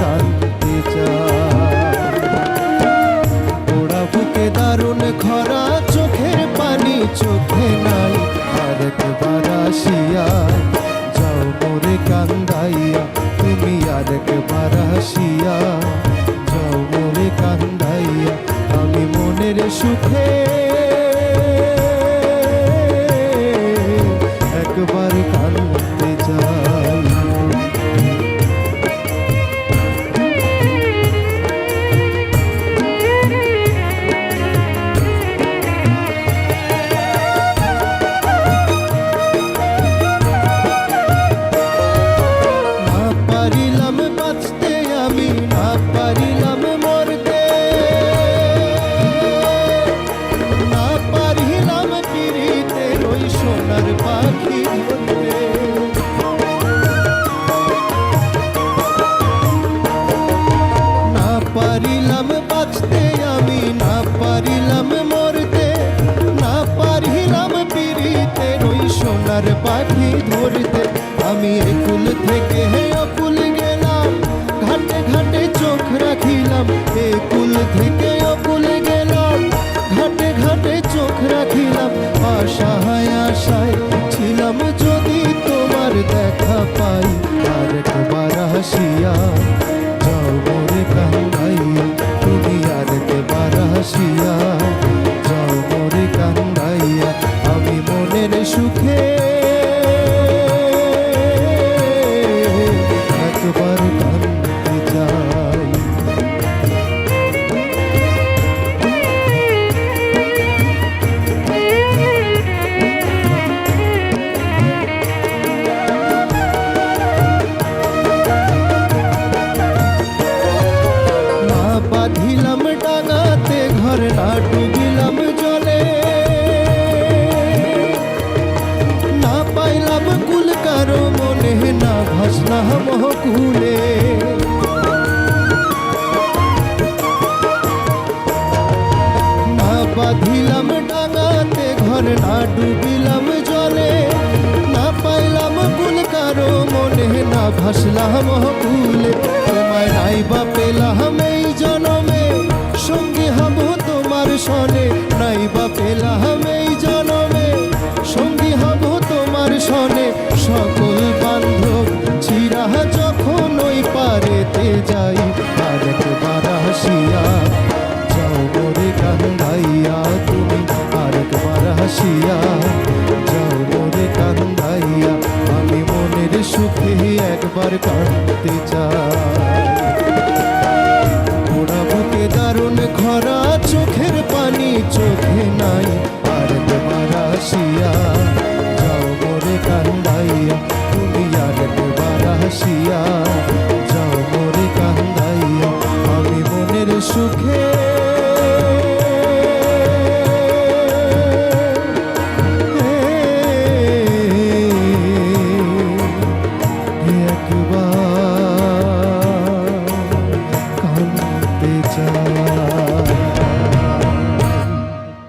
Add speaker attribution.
Speaker 1: কাঁদতে চায়। ওরা বুকে দারুণ খরা, চোখের পানি চোখে নাই। আর একবার আসিয়া যাও মোরে কান্দাইয়া, তুমি আর একবার আসিয়া যাও মোরে কান্দাইয়া। আমি মনের সুখে পারিলাম বাঁচতে, আমি না পারিলাম মরতে, না পারিলাম পিড়িতে ওই সোনার পাখি ধরতে। আমি একুল থেকে হে অকুল গেলাম, ঘাটে ঘাটে চোখ রাখিলাম একুল থেকে সুখে একবার কান্দতে চাই না বাঁধিলাম ডাঙাতে ঘর না না ভাসলাম কুলে না বাঁধিলাম ডাঙাতে ঘর না ডুবিলাম জলে। না পাইলাম কুল কারও মনে, না ভাসলাম কুলে তোমায় নাই বা পেলাম এই জনমে, সঙ্গী হব তোমার সনে, নাই বা যাই, আর একবার হাসিয়া যাও মোরে কান্দাইয়া, তুমি আর একবার হাসিয়া যাও মোরে কান্দাইয়া, আমি মনের সুখে একবার কাঁদতে চাই। ওরা বুকে দারুণ খরা, চোখের পানি, চোখে নাই